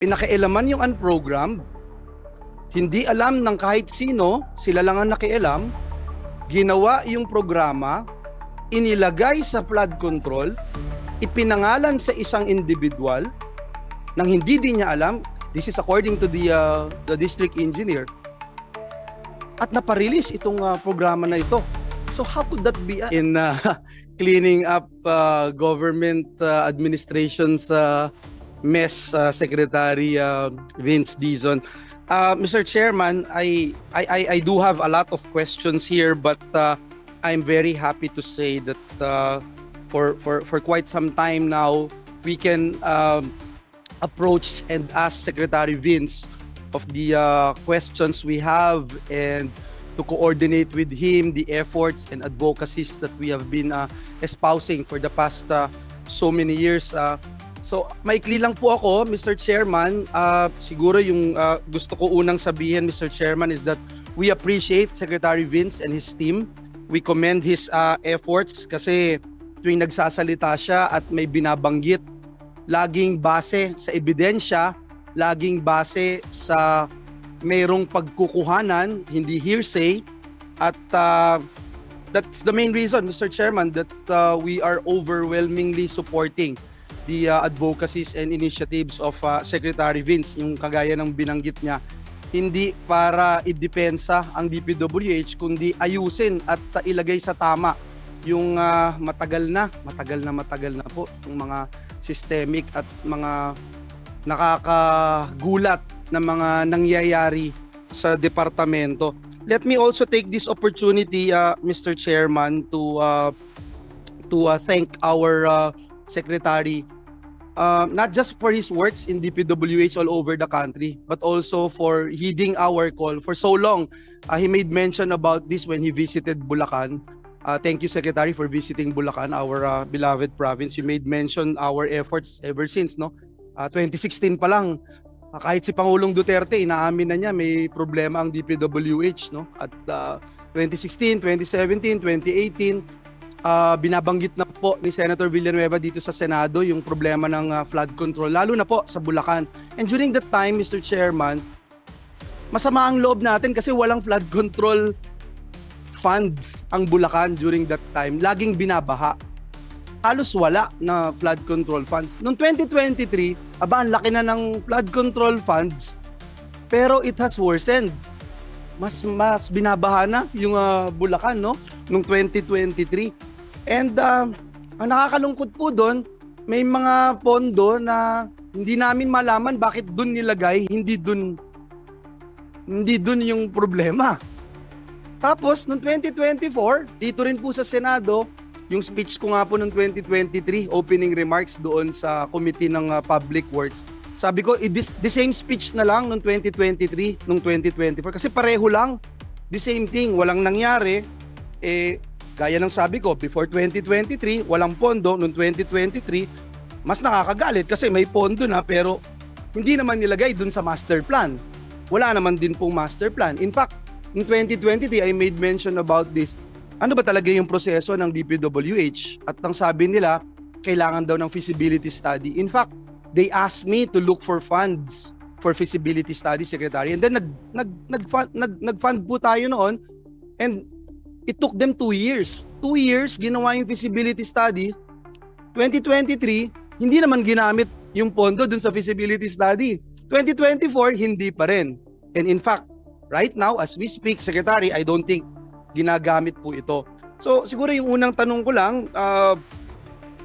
Pinakialaman yung unprogrammed, hindi alam ng kahit sino, sila lang ang nakialam, ginawa yung programa, inilagay sa flood control, ipinangalan sa isang individual nang hindi din niya alam, this is according to the uh, the district engineer, at naparelease itong uh, programa na ito. So how could that be uh, in uh, cleaning up uh, government uh, administration's uh, mess, uh, Secretary uh, Vince Dizon? Uh, Mr. Chairman, I, I I I do have a lot of questions here, but uh, I'm very happy to say that uh, for for for quite some time now, we can um, approach and ask Secretary Vince of the uh, questions we have and to coordinate with him the efforts and advocacies that we have been uh, espousing for the past uh, so many years. Uh, so, maikli lang po ako, Mr. Chairman. Uh, siguro yung uh, gusto ko unang sabihin, Mr. Chairman, is that we appreciate Secretary Vince and his team. We commend his uh, efforts kasi tuwing nagsasalita siya at may binabanggit, laging base sa ebidensya, laging base sa mayroong pagkukuhanan, hindi hearsay, at uh, that's the main reason, Mr. Chairman, that uh, we are overwhelmingly supporting the uh, advocacies and initiatives of uh, Secretary Vince, yung kagaya ng binanggit niya, hindi para idepensa ang DPWH, kundi ayusin at uh, ilagay sa tama yung uh, matagal na, matagal na matagal na po, yung mga systemic at mga nakakagulat na mga nangyayari sa departamento. Let me also take this opportunity, uh, Mr. Chairman, to uh, to uh, thank our uh, secretary, uh, not just for his works in DPWH all over the country, but also for heeding our call for so long. Uh, he made mention about this when he visited Bulacan. Uh, thank you, Secretary, for visiting Bulacan, our uh, beloved province. You made mention our efforts ever since, no? Uh, 2016 pa lang, uh, kahit si Pangulong Duterte, inaamin na niya may problema ang DPWH, no? At uh, 2016, 2017, 2018, uh, binabanggit na po ni Senator Villanueva dito sa Senado yung problema ng uh, flood control, lalo na po sa Bulacan. And during that time, Mr. Chairman, masama ang loob natin kasi walang flood control funds ang Bulacan during that time. Laging binabaha. Halos wala na flood control funds. Noong 2023, aba, ang laki na ng flood control funds. Pero it has worsened. Mas mas binabaha na yung uh, Bulacan, no? Noong 2023. And uh, ang nakakalungkot po doon, may mga pondo na hindi namin malaman bakit doon nilagay, hindi doon hindi doon yung problema. Tapos, noong 2024, dito rin po sa Senado, yung speech ko nga po noong 2023, opening remarks doon sa Committee ng uh, Public Works, sabi ko, this, the same speech na lang noong 2023, noong 2024. Kasi pareho lang, the same thing, walang nangyari. Eh, gaya ng sabi ko, before 2023, walang pondo. Noong 2023, mas nakakagalit kasi may pondo na pero hindi naman nilagay dun sa master plan. Wala naman din pong master plan. In fact, in 2023, I made mention about this. Ano ba talaga yung proseso ng DPWH? At ang sabi nila, kailangan daw ng feasibility study. In fact, they asked me to look for funds for feasibility study, Secretary. And then nag, nag, nag, nag, nag-fund po tayo noon and it took them two years. Two years, ginawa yung feasibility study. 2023, hindi naman ginamit yung pondo dun sa feasibility study. 2024, hindi pa rin. And in fact, right now, as we speak, Secretary, I don't think ginagamit po ito. So, siguro yung unang tanong ko lang, uh,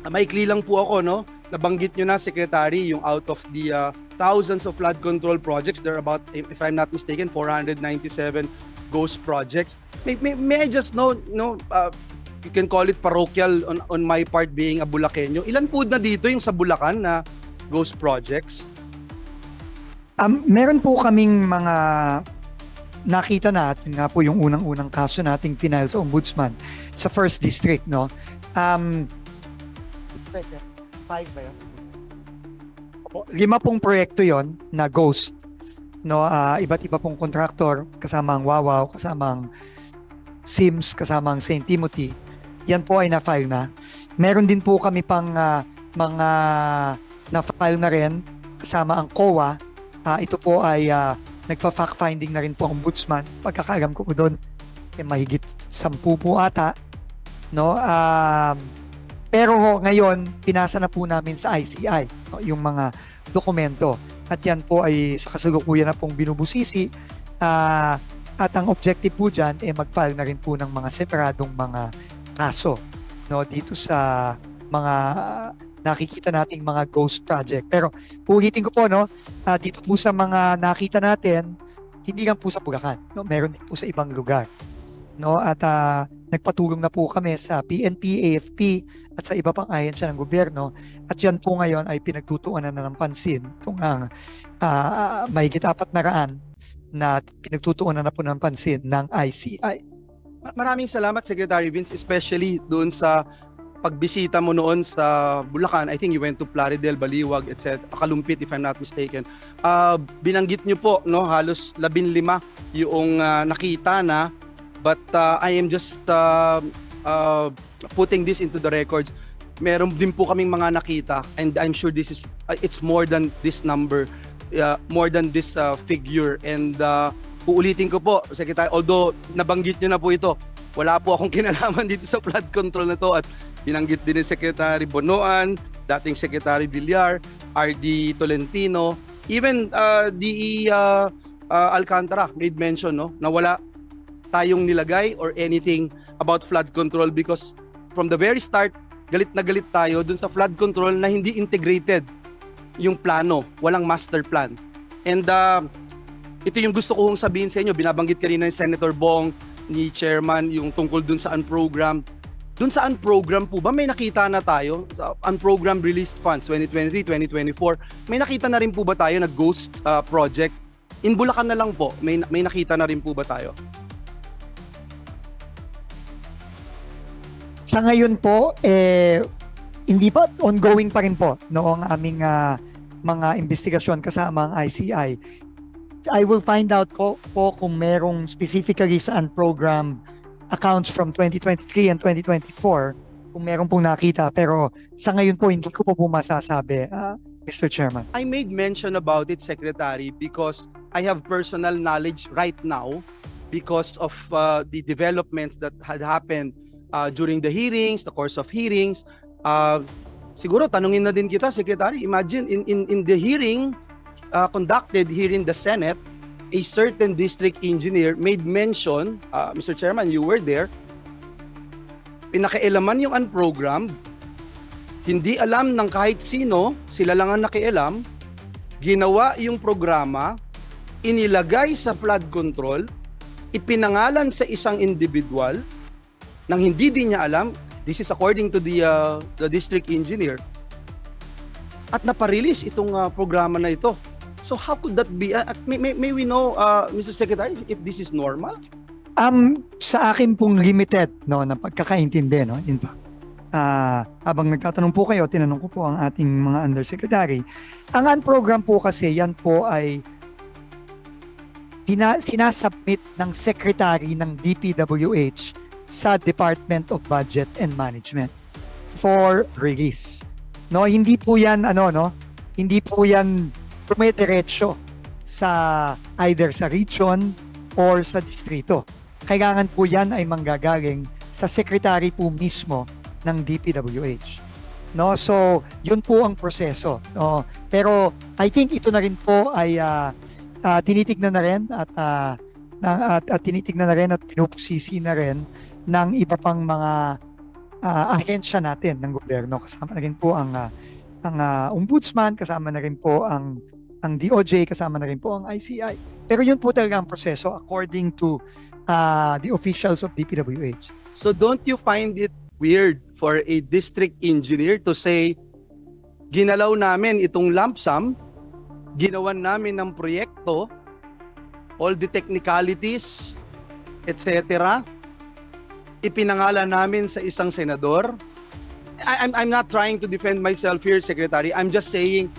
maikli lang po ako, no? Nabanggit nyo na, Secretary, yung out of the uh, thousands of flood control projects, there are about, if I'm not mistaken, 497 ghost projects. May, may, may I just know, no, uh, you can call it parochial on, on my part being a Bulakenyo. Ilan po na dito yung sa Bulacan na ghost projects? Um, meron po kaming mga nakita natin nga po yung unang-unang kaso nating final sa ombudsman sa first district, no? Um, five ba yun? Lima pong proyekto yon na ghost. No, ah, iba't iba pong kontraktor, kasama ang Wawaw, kasama ang Sims, kasama ang St. Timothy. Yan po ay na-file na. Meron din po kami pang ah, mga na-file na rin kasama ang COA Ah, ito po ay ah, nagfa-fact finding na rin po ang ombudsman. Pagkakalam ko po doon, eh, mahigit sampu po ata. No? Um, pero ho, ngayon, pinasa na po namin sa ICI no, yung mga dokumento. At yan po ay sa kasalukuyan na pong binubusisi. Ah, at ang objective po dyan, eh, mag-file na rin po ng mga separadong mga kaso no, dito sa mga nakikita nating mga ghost project. Pero ulitin ko po, no, ah, dito po sa mga nakita natin, hindi lang po sa Bulacan. No? Meron din po sa ibang lugar. No? At ah, nagpatulong na po kami sa PNP, AFP, at sa iba pang ahensya ng gobyerno. At yan po ngayon ay pinagtutuunan na ng pansin itong ang ah, mahigit apat na raan na pinagtutuunan na po ng pansin ng ICI. Ma- Maraming salamat Secretary Vince especially doon sa pagbisita mo noon sa Bulacan. I think you went to Plaridel, Baliwag, etc. Kalumpit if I'm not mistaken. Ah, binanggit niyo po no halos 15 yung ah, nakita na but ah, I am just ah, ah, putting this into the records. Meron din po kaming mga nakita and I'm sure this is ah, it's more than this number, ah, more than this ah, figure and ah, uulitin ko po, Secretary, although nabanggit nyo na po ito, wala po akong kinalaman dito sa flood control na to at binanggit din ni Secretary Bonoan, dating Secretary Villar, RD Tolentino, even uh, DE uh, uh, Alcantara made mention no, na wala tayong nilagay or anything about flood control because from the very start, galit na galit tayo dun sa flood control na hindi integrated yung plano, walang master plan. And uh, ito yung gusto kong sabihin sa inyo, binabanggit kanina ni Senator Bong, ni Chairman, yung tungkol dun sa unprogram. Dun sa unprogram po ba, may nakita na tayo, sa unprogram released funds 2023, 2024, may nakita na rin po ba tayo na ghost uh, project? In Bulacan na lang po, may, may nakita na rin po ba tayo? Sa ngayon po, eh, hindi pa, ongoing pa rin po noong aming ah, mga investigasyon kasama ang ICI. I will find out ko, po kung merong specifically sa unprogrammed accounts from 2023 and 2024 kung meron pong nakita. Pero sa ngayon po, hindi ko po po masasabi, ah, Mr. Chairman. I made mention about it, Secretary, because I have personal knowledge right now because of uh, the developments that had happened uh, during the hearings, the course of hearings. Uh, siguro tanungin na din kita, Secretary. Imagine in in in the hearing uh, conducted here in the Senate, a certain district engineer made mention, uh, Mr. Chairman, you were there. Pinakailaman yung unprogrammed hindi alam ng kahit sino, sila lang ang nakialam, ginawa yung programa, inilagay sa flood control, ipinangalan sa isang individual, nang hindi din niya alam, this is according to the, uh, the district engineer, at naparelease itong uh, programa na ito. So how could that be? Uh, may, may, we know, uh, Mr. Secretary, if this is normal? Um, sa akin pong limited no, na pagkakaintindi, no, in fact, ah, habang nagtatanong po kayo, tinanong ko po ang ating mga undersecretary. Ang unprogram po kasi, yan po ay hina, sinasubmit ng secretary ng DPWH sa Department of Budget and Management for release. No, hindi po yan ano no, hindi po yan dumediretso sa either sa region or sa distrito. Kailangan po yan ay manggagaling sa secretary po mismo ng DPWH. No, so yun po ang proseso. No, pero I think ito na rin po ay ah, ah, tinitignan na rin at, ah, na, at, at tinitignan na rin at pinupusisi na rin ng iba pang mga ah, ahensya natin ng gobyerno. Kasama na rin po ang ah, ang ah, ombudsman, kasama na rin po ang ang DOJ, kasama na rin po ang ICI. Pero yun po talaga ang proseso according to ah, the officials of DPWH. So don't you find it weird for a district engineer to say, ginalaw namin itong lump sum, ginawan namin ng proyekto, all the technicalities, etc. Ipinangalan namin sa isang senador. I, I'm, I'm not trying to defend myself here, Secretary. I'm just saying,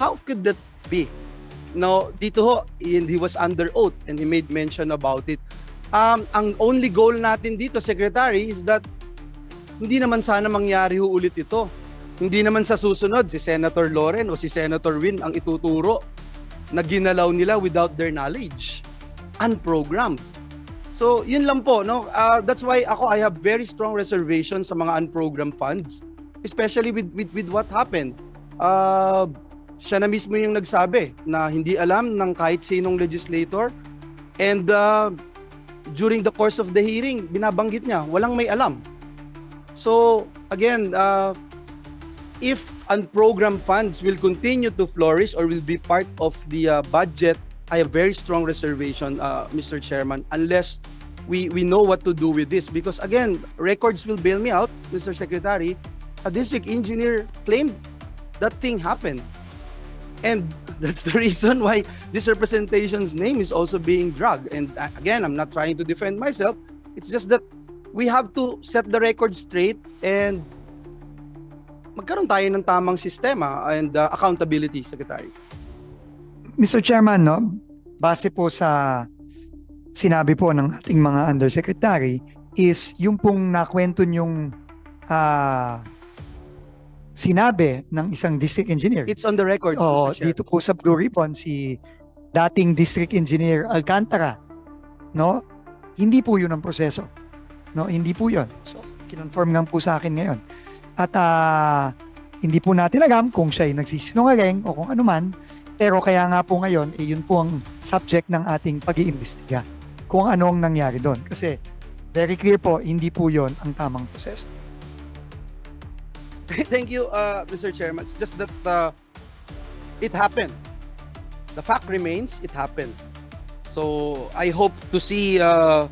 how could that be? No, dito ho, and he was under oath and he made mention about it. Um, ang only goal natin dito, Secretary, is that hindi naman sana mangyari ho ulit ito. Hindi naman sa susunod si Senator Loren o si Senator Win ang ituturo na ginalaw nila without their knowledge. Unprogrammed. So, yun lang po, no? Uh, that's why ako, I have very strong reservations sa mga unprogrammed funds. Especially with, with, with what happened. Uh, siya na mismo yung nagsabi na hindi alam ng kahit sinong legislator. And uh, during the course of the hearing, binabanggit niya, walang may alam. So, again, uh, if unprogrammed funds will continue to flourish or will be part of the uh, budget, I have very strong reservation, uh, Mr. Chairman, unless we, we know what to do with this. Because again, records will bail me out, Mr. Secretary. A district engineer claimed that thing happened. And that's the reason why this representation's name is also being dragged. And uh, again, I'm not trying to defend myself. It's just that we have to set the record straight and magkaroon tayo ng tamang sistema and uh, accountability, Secretary. Mr. Chairman, no, base po sa sinabi po ng ating mga undersecretary is yung pong nakwento yung sinabi ng isang district engineer. It's on the record, Oo, Mr. Chair. dito po sa Blue Ribbon si dating district engineer Alcantara, no? Hindi po 'yun ang proseso. No, hindi po 'yun. So, kinonfirm nga po sa akin ngayon. At ah, hindi po natin alam kung siya ay nagsisinungaling o kung ano man, pero kaya nga po ngayon, eh, yun po ang subject ng ating pag-iimbestiga. Kung ano ang nangyari doon. Kasi very clear po, hindi po 'yon ang tamang proseso. Thank you, uh, Mr. Chairman. It's just that uh, it happened. The fact remains, it happened. So I hope to see uh,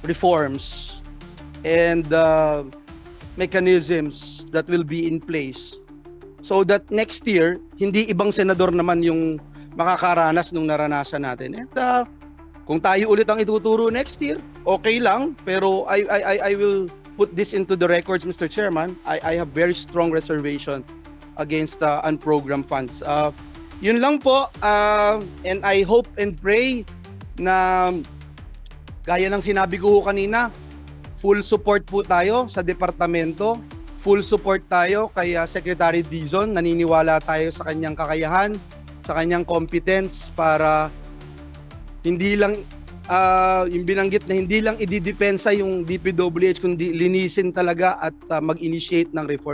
reforms and uh, mechanisms that will be in place so that next year, hindi ibang senador naman yung makakaranas nung naranasan natin. And uh, kung tayo ulit ang ituturo next year, okay lang. Pero I, I, I, I will put this into the records, Mr. Chairman. I, I have very strong reservation against uh, unprogrammed funds. Uh, yun lang po. Uh, and I hope and pray na gaya ng sinabi ko kanina, full support po tayo sa departamento. Full support tayo kay uh, Secretary Dizon. Naniniwala tayo sa kanyang kakayahan, sa kanyang competence para hindi lang ah, yung binanggit na hindi lang ididepensa yung DPWH kundi linisin talaga at ah, mag-initiate ng reforms.